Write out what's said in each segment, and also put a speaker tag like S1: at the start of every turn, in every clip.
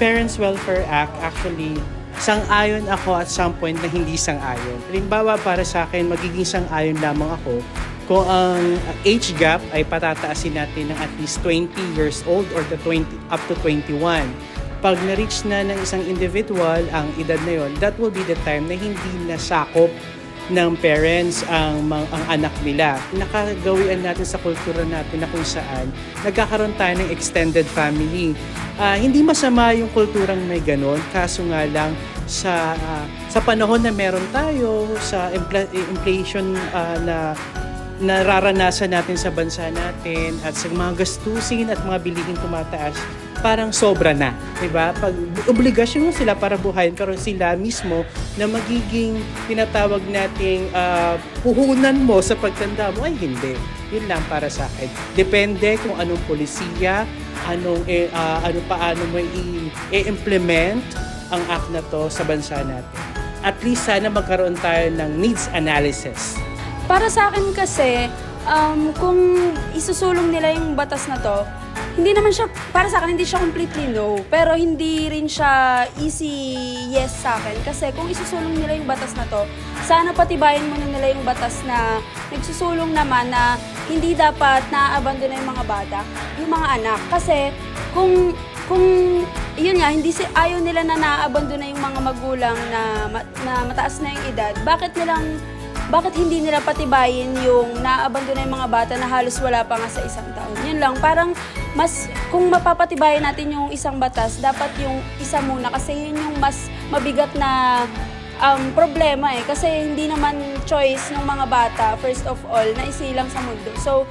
S1: Parents Welfare Act, actually, sang-ayon ako at some point na hindi sang-ayon. Halimbawa, para sa akin, magiging sang-ayon lamang ako kung ang age gap ay patataasin natin ng at least 20 years old or the 20, up to 21. Pag na-reach na ng isang individual ang edad na yon, that will be the time na hindi na sakop ng parents ang, ang anak nila. Nakagawian natin sa kultura natin na kung saan nagkakaroon tayo ng extended family. Ah, hindi masama yung kulturang may ganon, kaso nga lang sa ah, sa panahon na meron tayo sa inflation ah, na nararanasan natin sa bansa natin at sa mga gastusin at mga bilihin tumataas, parang sobra na, 'di ba? Pag obligasyon mo sila para buhayin pero sila mismo na magiging tinatawag nating ah, puhunan mo sa pagtanda mo ay hindi. Yun lang para sa akin. Depende kung anong polisiya, anong eh, ah, ano paano mo i-implement ang act na to sa bansa natin. At least sana magkaroon tayo ng needs analysis.
S2: Para sa akin kasi, um, kung isusulong nila yung batas na to, hindi naman siya, para sa akin, hindi siya completely no. Pero hindi rin siya easy yes sa akin. Kasi kung isusulong nila yung batas na to, sana patibayin muna nila yung batas na nagsusulong naman na hindi dapat naaabandon na yung mga bata, yung mga anak. Kasi kung kung yun nga, hindi si ayaw nila na naaabandon na yung mga magulang na, na mataas na yung edad, bakit nilang bakit hindi nila patibayin yung naaabandon na yung mga bata na halos wala pa nga sa isang taon. Yun lang, parang mas, kung mapapatibayin natin yung isang batas, dapat yung isa muna kasi yun yung mas mabigat na um, problema eh. Kasi hindi naman choice ng mga bata, first of all, na isilang sa mundo. So,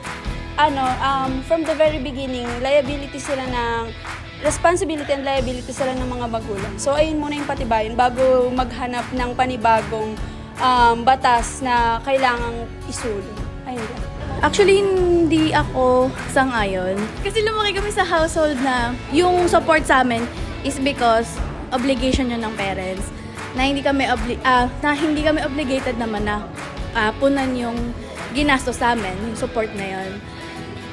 S2: ano, um, from the very beginning, liability sila ng responsibility and liability sila ng mga magulang. So, ayun muna yung patibayin bago maghanap ng panibagong um, batas na kailangang isulong. Ayun lang.
S3: Actually, hindi ako sang-ayon. Kasi lumaki kami sa household na yung support sa amin is because obligation yun ng parents. Na hindi kami, obli- ah, na hindi kami obligated naman na ah, punan yung ginastos sa amin, yung support na yun.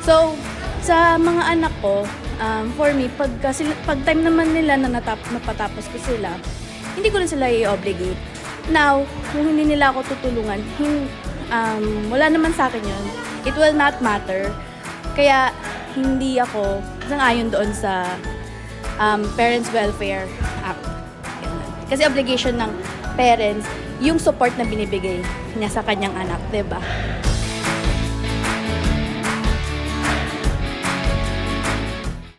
S3: So, sa mga anak ko, um, for me, pag, sila, pag time naman nila na natap, napatapos ko sila, hindi ko rin sila i-obligate. Now, kung hindi nila ako tutulungan, hin, um, wala naman sa akin yun. It will not matter. Kaya, hindi ako sang-ayon doon sa um, Parents Welfare Act. Kasi obligation ng parents, yung support na binibigay niya sa kanyang anak, ba?